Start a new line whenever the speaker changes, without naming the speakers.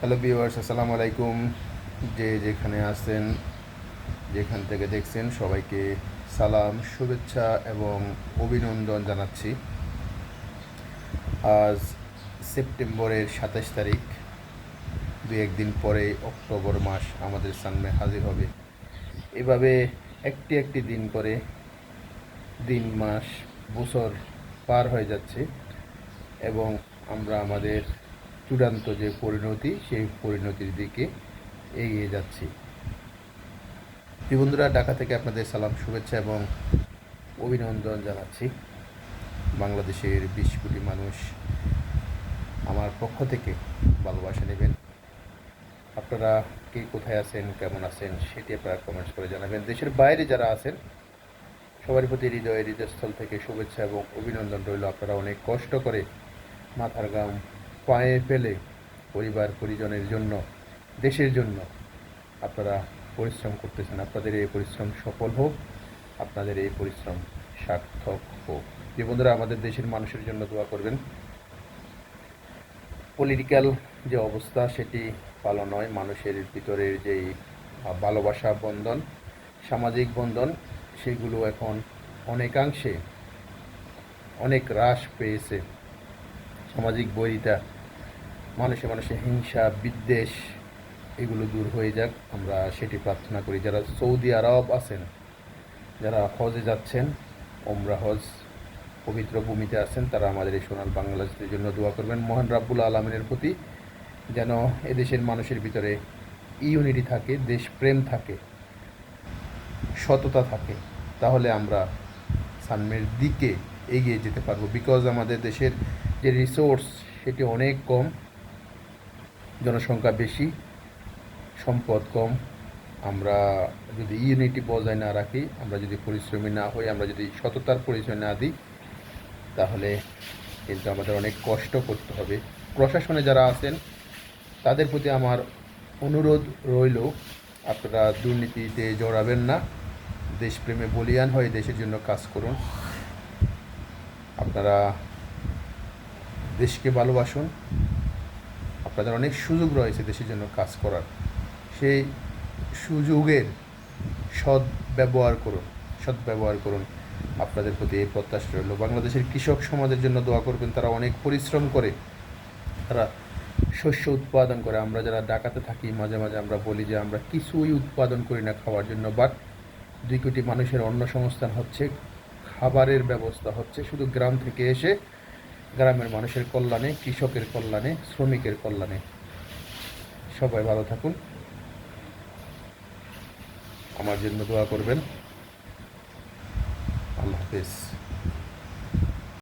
Hello viewers, আসসালামু আলাইকুম। যে যেখানে আছেন, যেখান থেকে দেখছেন, সবাইকে সালাম, শুভেচ্ছা এবং অভিনন্দন জানাচ্ছি। আজ সেপ্টেম্বরের সাতাশ তারিখ, দু একদিন পরে অক্টোবর মাস আমাদের সামনে হাজির হবে। এভাবে একটি একটি দিন করে দিন, মাস, বছর পার হয়ে যাচ্ছে এবং আমরা আমাদের চূড়ান্ত যে পরিণতি, সেই পরিণতির দিকে এগিয়ে যাচ্ছি। বন্ধুরা, ঢাকা থেকে আপনাদের সালাম, শুভেচ্ছা এবং অভিনন্দন জানাচ্ছি। বাংলাদেশের বিশ কোটি মানুষ আমার পক্ষ থেকে ভালোবাসা নেবেন। আপনারা কে কোথায় আছেন, কেমন আছেন, সেটি আপনারা কমেন্টস করে জানাবেন। দেশের বাইরে যারা আছেন, সবার প্রতি হৃদয়ে হৃদয়স্থল থেকে শুভেচ্ছা এবং অভিনন্দন রইল। আপনারা অনেক কষ্ট করে মাথার গাম পায়ে ফেলে পরিবার, পরিজনের জন্য, দেশের জন্য আপনারা পরিশ্রম করতেছেন। আপনাদের এই পরিশ্রম সফল হোক, আপনাদের এই পরিশ্রম সার্থক হোক। যে বন্ধুরা, আমাদের দেশের মানুষের জন্য দোয়া করবেন। পলিটিক্যাল যে অবস্থা, সেটি ভালো নয়। মানুষের ভিতরের যেই ভালোবাসা বন্ধন, সামাজিক বন্ধন, সেগুলো এখন অনেকাংশে অনেক হ্রাস পেয়েছে। সামাজিক বৈরিতা মানুষে মানুষে হিংসা, বিদ্বেষ এগুলো দূর হয়ে যাক। আমরা সেটি প্রার্থনা করি। যারা সৌদি আরব আছেন, যারা হজে যাচ্ছেন ওমরা হজ, পবিত্র ভূমিতে আছেন, তারা আমাদের এই সোনাল বাংলাদেশের জন্য দোয়া করবেন। মহান রাব্বুল আলমিনের প্রতি যেন এদেশের মানুষের ভিতরে ইউনিটি থাকে, দেশপ্রেম থাকে, সততা থাকে, তাহলে আমরা সামনের দিকে এগিয়ে যেতে পারব। বিকজ আমাদের দেশের যে রিসোর্স সেটি অনেক কম। জনসংখ্যা বেশি, সম্পদ কম, আমরা যদি ইউনিটি বজায় না রাখি, আমরা যদি পরিশ্রমী না হই, আমরা যদি সততার পরিচয় না দিই, তাহলে কিন্তু আমাদের অনেক কষ্ট করতে হবে। প্রশাসনে যারা আছেন, তাদের প্রতি আমার অনুরোধ রইল, আপনারা দুর্নীতিতে জড়াবেন না, দেশপ্রেমে বলিয়ান হয়ে দেশের জন্য কাজ করুন। আপনারা দেশকে ভালোবাসুন আপনাদের অনেক সুযোগ রয়েছে দেশের জন্য কাজ করার। সেই সুযোগের সৎ ব্যবহার করুন সৎ ব্যবহার করুন। আপনাদের প্রতি এই প্রত্যাশা রইল। বাংলাদেশের কৃষক সমাজের জন্য দোয়া করবেন, তারা অনেক পরিশ্রম করে, তারা শস্য উৎপাদন করে। আমরা যারা ডাকাতে থাকি, মাঝে মাঝে আমরা বলি যে আমরা কিছুই উৎপাদন করি না খাওয়ার জন্য বাট দুই কোটি মানুষের অন্ন সংস্থান হচ্ছে, খাবারের ব্যবস্থা হচ্ছে, শুধু গ্রাম থেকে এসে গ্রামের মানুষের কল্যাণে, কৃষকের কল্যাণে, শ্রমিকের কল্যাণে। সবাই ভালো থাকুন। আমার জন্য দোয়া করবেন। আল্লাহ হাফেজ।